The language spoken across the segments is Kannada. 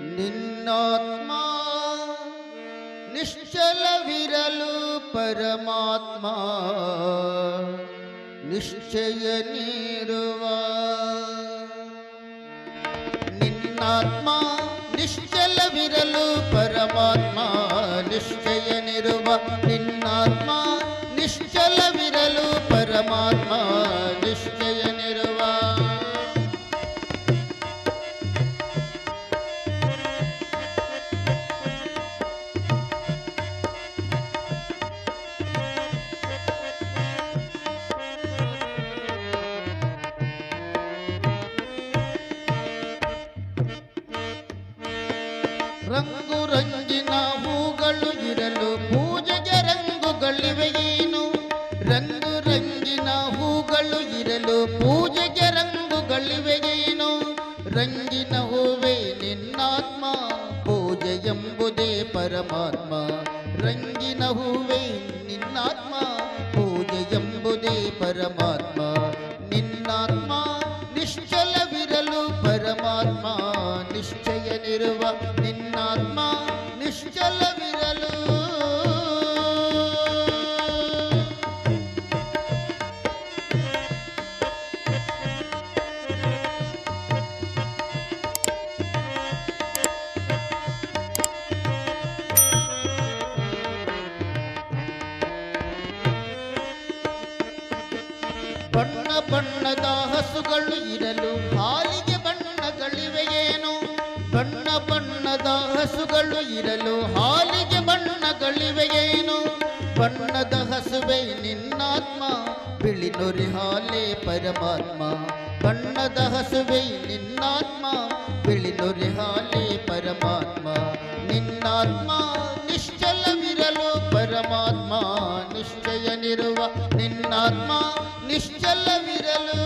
ನಿನ್ನಾತ್ಮ ನಿಶ್ಚಲವಿರಲು ಪರಮಾತ್ಮ ನಿಶ್ಚಯ ನೀರುವ ನಿನ್ನಾತ್ಮ ನಿಶ್ಚಲವಿರಲು ಪರಮಾತ್ಮ ನಿಶ್ಚಯ ನಿರುವ ನಿನ್ನಾತ್ಮ ಪೂಜೆ ಎಂಬುದೇ ಪರಮಾತ್ಮ ರಂಗಿನ ಹೂವೇ ನಿನ್ನಾತ್ಮ ಪೂಜೆ ಎಂಬುದೇ ಪರಮಾತ್ಮ ನಿನ್ನಾತ್ಮ ನಿಶ್ಚಲವಿರಲು ಪರಮಾತ್ಮ ನಿಶ್ಚಯನಿರುವ ಬಣ್ಣ ಬಣ್ಣದ ಹಸುಗಳು ಇರಲು ಹಾಲಿಗೆ ಬಣ್ಣಗಳಿವೆಯೇನು? ಬಣ್ಣ ಬಣ್ಣದ ಹಸುಗಳು ಇರಲು ಹಾಲಿಗೆ ಬಣ್ಣಗಳಿವೆಯೇನು? ಬಣ್ಣದ ಹಸುವೆ ನಿನ್ನಾತ್ಮ, ಬಿಳಿ ನುರಿ ಹಾಲೇ ಪರಮಾತ್ಮ. ಬಣ್ಣದ ಹಸುವೆ ನಿನ್ನಾತ್ಮ, ಬಿಳಿ ನುರಿ ಹಾಲೇ ಪರಮಾತ್ಮ. ನಿನ್ನಾತ್ಮ ನಿಶ್ಚಲವಿರಲು ಪರಮಾತ್ಮ. ನಿಶ್ಚಯನಿರುವ ನಿನ್ನಾತ್ಮ ನಿಶ್ಚಲವಿರಲು.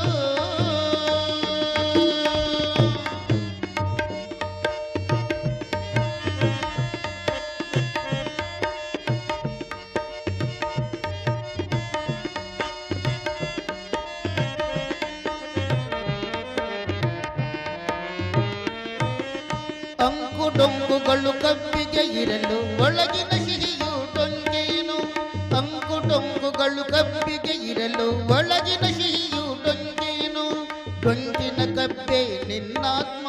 ಅಂಕು ಡೊಂಕುಗಳು ಕಬ್ಬಿಗೆ ಇರಲು ಒಳಗಿನ ಡೊಂಗುಗಳು ಕಬ್ಬಿಗೆ ಇರಲು ಒಳಗಿನ ಸಿಹಿಯು ಡೊಂಗೇನು ಡೊಂಗಿನ ಕಬ್ಬೆ ನಿನ್ನಾತ್ಮ,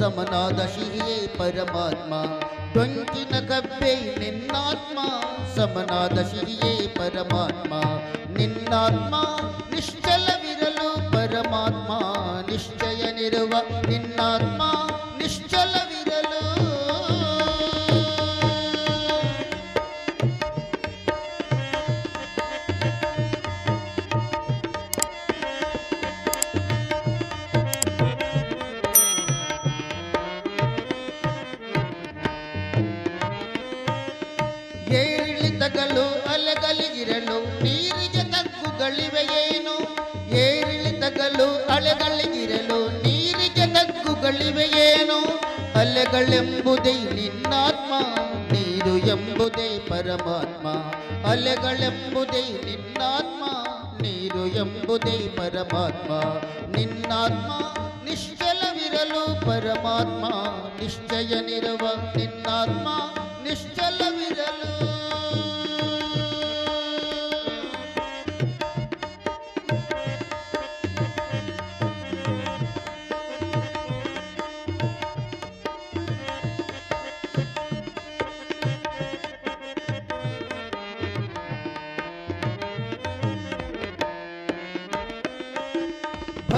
ಸಮನಾದ ಸಿಹಿಯೇ ಪರಮಾತ್ಮ. ಡೊಂಗಿನ ಕಬ್ಬೆ ನಿನ್ನಾತ್ಮ, ಸಮನಾದ ಸಿಹಿಯೇ ಪರಮಾತ್ಮ. ನಿನ್ನಾತ್ಮ ನಿಶ್ಚಲವಿರಲು ಪರಮಾತ್ಮ. ನಿಶ್ಚಯನಿರುವ ನಿನ್ನಾತ್ಮ ನಿಶ್ಚಲವಿರಲು ಅಲೆಗಳಿಗಿರಲು ನೀರಿಗೆ ತಗ್ಗುಗಳಿವೆಯೇನು ಏರಿಳಿತಗಳು ಅಲೆಗಳಿಗಿರಲು ನೀರಿಗೆ ತಗ್ಗುಗಳಿವೆಯೇನು ಅಲೆಗಳೆಂಬುದೇ ನಿನ್ನಾತ್ಮ, ನೀರು ಎಂಬುದೇ ಪರಮಾತ್ಮ. ಅಲೆಗಳೆಂಬುದೇ ನಿನ್ನಾತ್ಮ, ನೀರು ಎಂಬುದೇ ಪರಮಾತ್ಮ. ನಿನ್ನಾತ್ಮ, ನಿಶ್ಚಲವಿರಲು ಪರಮಾತ್ಮ. ನಿಶ್ಚಯನಿರುವ ನಿನ್ನಾತ್ಮ, ನಿಶ್ಚಲವಿರಲು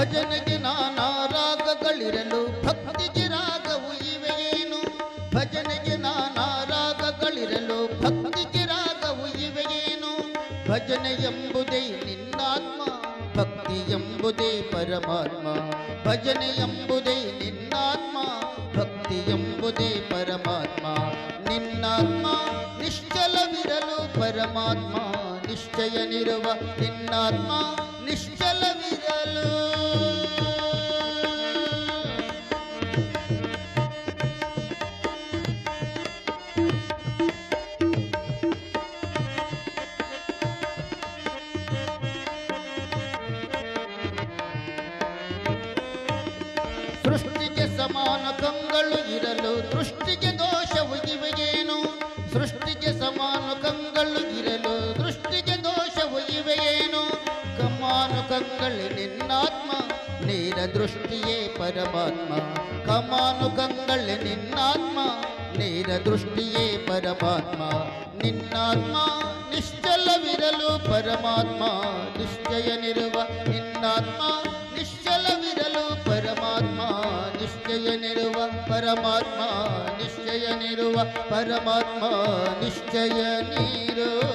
ಭಜನೆಗೆ ನಾನಾ ರಾಗಗಳಿರಲು ಭಕ್ತಿಗೆ ರಾಗವು ಇವೆ ಏನು ಭಜನೆಗೆ ನಾನಾ ರಾಗಗಳಿರಲು ಭಕ್ತಿಗೆ ರಾಗವು ಇವೆ ಏನು ಭಜನೆ ಎಂಬುದೇ ನಿನ್ನಾತ್ಮ ಭಕ್ತಿ ಎಂಬುದೇ ಪರಮಾತ್ಮ ಭಜನೆ ಎಂಬುದೇ ನಿನ್ನಾತ್ಮ ಭಕ್ತಿ ಎಂಬುದೇ ಪರಮಾತ್ಮ ನಿನ್ನಾತ್ಮ ನಿಶ್ಚಲವಿರಲು ಪರಮಾತ್ಮ ನಿಶ್ಚಯನಿರುವ ನಿನ್ನಾತ್ಮ ನಿಶ್ಚಲವಿರಲು ಸೃಷ್ಟಿಗೆ ಕಂಗಳೆ ನಿನ್ನಾತ್ಮ, ನೇರ ದೃಷ್ಟಿಯೇ ಪರಮಾತ್ಮ. ಕಮಾನು ಕಂಗಳೆ ನಿನ್ನಾತ್ಮ, ನೇರ ದೃಷ್ಟಿಯೇ ಪರಮಾತ್ಮ. ನಿನ್ನಾತ್ಮ ನಿಶ್ಚಲವಿರಲು ಪರಮಾತ್ಮ. ನಿಶ್ಚಯನಿರುವ ನಿನ್ನಾತ್ಮ ನಿಶ್ಚಲವಿರಲು ಪರಮಾತ್ಮ. ನಿಶ್ಚಯನಿರುವ ಪರಮಾತ್ಮ ನಿಶ್ಚಯನಿರುವ ಪರಮಾತ್ಮ. ನಿಶ್ಚಯನಿರುವ